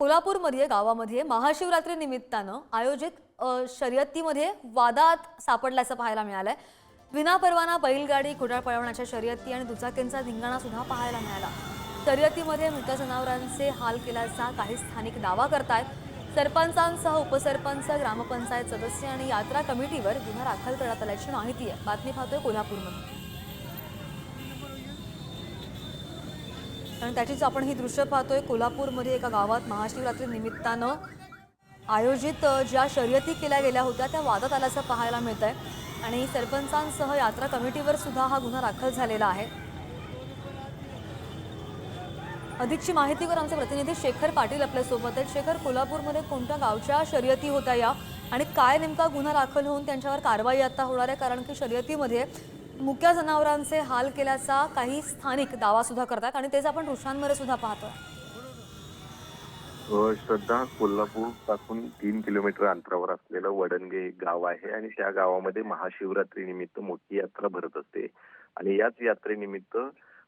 कोल्हापूरमध्ये गावामध्ये महाशिवरात्री निमित्तानं आयोजित शर्यतीमध्ये वादात सापडल्याचं पाहायला मिळालंय. विनापरवाना बैलगाडी कुडाळ पळवण्याच्या शर्यती आणि दुचाकींचा धिंगाणा सुद्धा पाहायला मिळाला. शर्यतीमध्ये मृत जनावरांचे हाल केल्याचा काही स्थानिक दावा करतायत. सरपंचांसह उपसरपंच ग्रामपंचायत सदस्य आणि यात्रा कमिटीवर गुन्हा दाखल करण्यात आल्याची माहिती आहे. बातमी पाहतोय कोल्हापूरमध्ये आणि त्याचीच आपण ही दृश्य पाहतोय. कोल्हापूरमध्ये एका गावात महाशिवरात्री निमित्तानं आयोजित ज्या शर्यती केल्या गेल्या होत्या त्या वादात आल्याचं पाहायला मिळत आहे आणि सरपंचांसह यात्रा कमिटीवर सुद्धा हा गुन्हा दाखल झालेला आहे. अधिकची माहितीवर आमचे प्रतिनिधी शेखर पाटील आपल्यासोबत आहेत. शेखर कोल्हापूरमध्ये कोणत्या गावच्या शर्यती होत्या या? आणि काय नेमका गुन्हा दाखल होऊन त्यांच्यावर कारवाई आता होणार आहे? कारण की शर्यतीमध्ये मुक्या जनावरांचे हाल केल्याचा काही स्थानिक दावा सुद्धा करतात आणि तेच आपण दृश्यांमध्ये सुद्धा पाहतोय. श्रद्धा कोल्हापूरपासून तीन किलोमीटर अंतरावर असलेलं वडणगे एक गाव आहे आणि त्या गावामध्ये महाशिवरात्री निमित्त मोठी यात्रा भरत असते. आणि याच यात्रेनिमित्त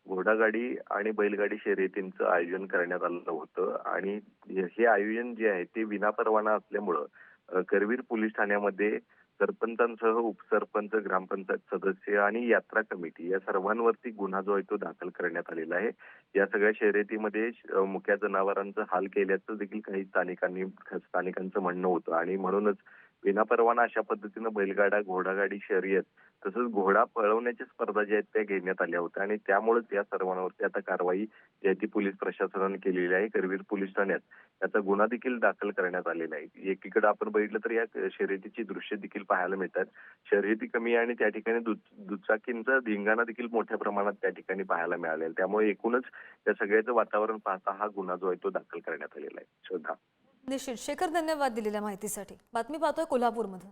घोडागाडी आणि बैलगाडी शर्यतींचं आयोजन करण्यात आलं होतं. आणि हे आयोजन जे आहे ते विनापरवाना असल्यामुळं करवीर पोलीस ठाण्यामध्ये सरपंचांसह उपसरपंच ग्रामपंचायत सदस्य आणि यात्रा कमिटी या सर्वांवरती गुन्हा जो आहे तो दाखल करण्यात आलेला आहे. या सगळ्या शर्यतीमध्ये मुक्या जनावरांचा हाल केल्याचं देखील काही स्थानिकांनी स्थानिकांचं म्हणणं होतं. आणि म्हणूनच विनापरवाना अशा पद्धतीनं बैलगाडा घोडागाडी शर्यत तसंच घोडा पळवण्याच्या स्पर्धा ज्या आहेत त्या घेण्यात आल्या होत्या. आणि त्यामुळेच या सर्वांवरती आता कारवाई जी आहे ती पोलीस प्रशासनाने केलेली आहे. करवीर पोलीस ठाण्यात याचा गुन्हा देखील दाखल करण्यात आलेला आहे. एकीकडे आपण बघितलं तर या शर्यतीची दृश्य देखील पाहायला मिळतात. शर्यती कमी आहे आणि त्या ठिकाणी दु- दुचाकींचा धिंगाणा देखील मोठ्या प्रमाणात त्या ठिकाणी पाहायला मिळालेला त्यामुळे एकूणच या सगळ्याचं वातावरण पाहता हा गुन्हा जो आहे तो दाखल करण्यात आलेला आहे. श्रद्धा. निशित शेखर धन्यवाद दिलेल्या माहितीसाठी बातमी पाहतोय कोल्हापूरमधून